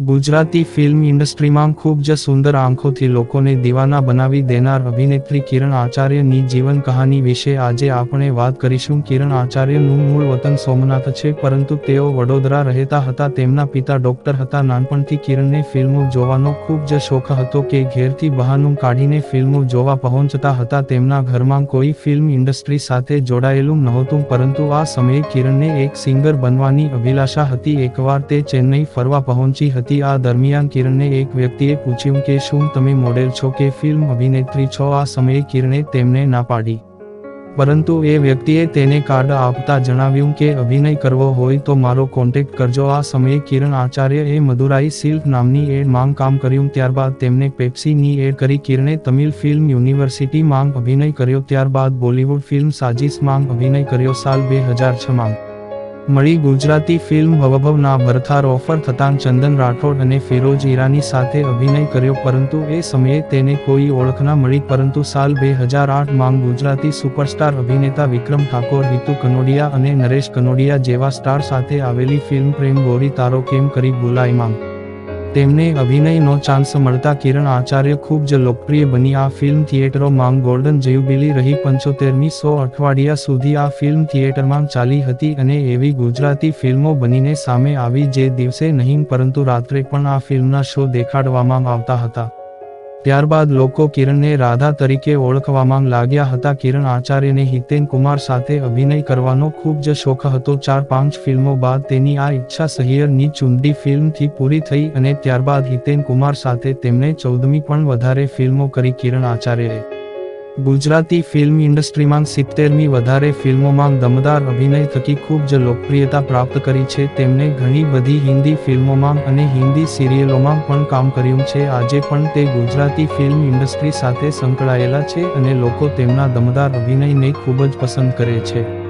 Gujarati film ઇન્ડસ્ટ્રીમાં ખૂબ જ સુંદર આંખોથી લોકોને દીવાના બનાવી દેનાર અભિનેત્રી કિરણ આચાર્યની જીવન કહાની વિશે આજે આપણે વાત કરીશું. કિરણ આચાર્યનું મૂળ વતન સોમનાથ છે, પરંતુ તેઓ વડોદરા રહેતા હતા, તેમના પિતા ડોક્ટર હતા. નાનપણથી કિરણને ફિલ્મો જોવાનો ખૂબ જ શોખ હતો કે ઘેરથી બહાનું કાઢીને ફિલ્મો જોવા પહોંચતા હતા. તેમના ઘરમાં કોઈ ફિલ્મ ઇન્ડસ્ટ્રી સાથે જોડાયેલું નહોતું, પરંતુ આ સમયે કિરણને એક સિંગર બનવાની અભિલાષા હતી. એકવાર તે ચેન્નઈ ફરવા પહોંચી હતી. આ દરમિયાન કિરણને એક વ્યક્તિએ પૂછ્યું કે, શું તમે મોડેલ છો કે ફિલ્મ અભિનેત્રી છો? આ સમયે કિરણે તેમને ના પાડી. પરંતુ એ વ્યક્તિએ તેને કાર્ડ આપતા જણાવ્યું કે, અભિનય કરવો હોય તો મારો કોન્ટેક્ટ કરજો. આ સમયે કિરણ આચાર્યએ મદુરાઈ સિલ્ક નામની એડમાં કામ કર્યું. ત્યારબાદ તેમને પેપ્સીની એડ કરી કિરણે તમિલ ફિલ્મ યુનિવર્સિટી માંગ અભિનય કર્યો. ત્યારબાદ બોલિવૂડ ફિલ્મ સાજીસ માંગ અભિનય કર્યો. સાલ બે હજાર છ માંગ. મળી ગુજરાતી ફિલ્મ ભવભવના ભરથાર ઓફર થતાં ચંદન રાઠોડ અને ફિરોજ ઈરાની સાથે અભિનય કર્યો પરંતુ એ સમયે તેને કોઈ ઓળખ ના મળી પરંતુ સાલ બે હજાર આઠમાં ગુજરાતી સુપરસ્ટાર અભિનેતા વિક્રમ ઠાકોર, હિતુ કનોડિયા અને નરેશ કનોડિયા જેવા સ્ટાર સાથે આવેલી ફિલ્મ પ્રેમ ગોરી તારો કેમ કરી બોલાય માંગ? તેમને અભિનયનો ચાન્સ મળતા કિરણ આચાર્ય ખૂબ જ લોકપ્રિય બની. આ ફિલ્મ થિયેટરોમાં ગોલ્ડન જયુબિલી રહી પંચોતેરમી સો અઠવાડિયા સુધી આ ફિલ્મ થિયેટરમાં ચાલી હતી અને એવી ગુજરાતી ફિલ્મો બનીને સામે આવી જે દિવસે નહીં પરંતુ રાત્રે પણ આ ફિલ્મના શો દેખાડવામાં આવતા હતા. ત્યારબાદ લોકો કિરણને રાધા તરીકે ઓળખવામાં લાગ્યા હતા. કિરણ આચાર્યને હિતેન કુમાર સાથે અભિનય કરવાનો ખૂબ જ શોખ હતો. ચાર પાંચ ફિલ્મો બાદ તેની આ ઈચ્છા સહિયરની ચુંડી ફિલ્મથી પૂરી થઈ અને ત્યારબાદ હિતેન કુમાર સાથે તેમણે ચૌદમી પણ વધારે ફિલ્મો કરી. કિરણ આચાર્યએ ગુજરાતી ફિલ્મ ઇન્ડસ્ટ્રીમાં સિત્તેરમી વધારે ફિલ્મોમાં દમદાર અભિનય થકી ખૂબ જ લોકપ્રિયતા પ્રાપ્ત કરી છે. તેમણે ઘણી બધી હિન્દી ફિલ્મોમાં અને હિન્દી સિરિયલોમાં પણ કામ કર્યું છે. આજે પણ તે ગુજરાતી ફિલ્મ ઇન્ડસ્ટ્રી સાથે સંકળાયેલા છે અને લોકો તેમના દમદાર અભિનયને ખૂબ જ પસંદ કરે છે.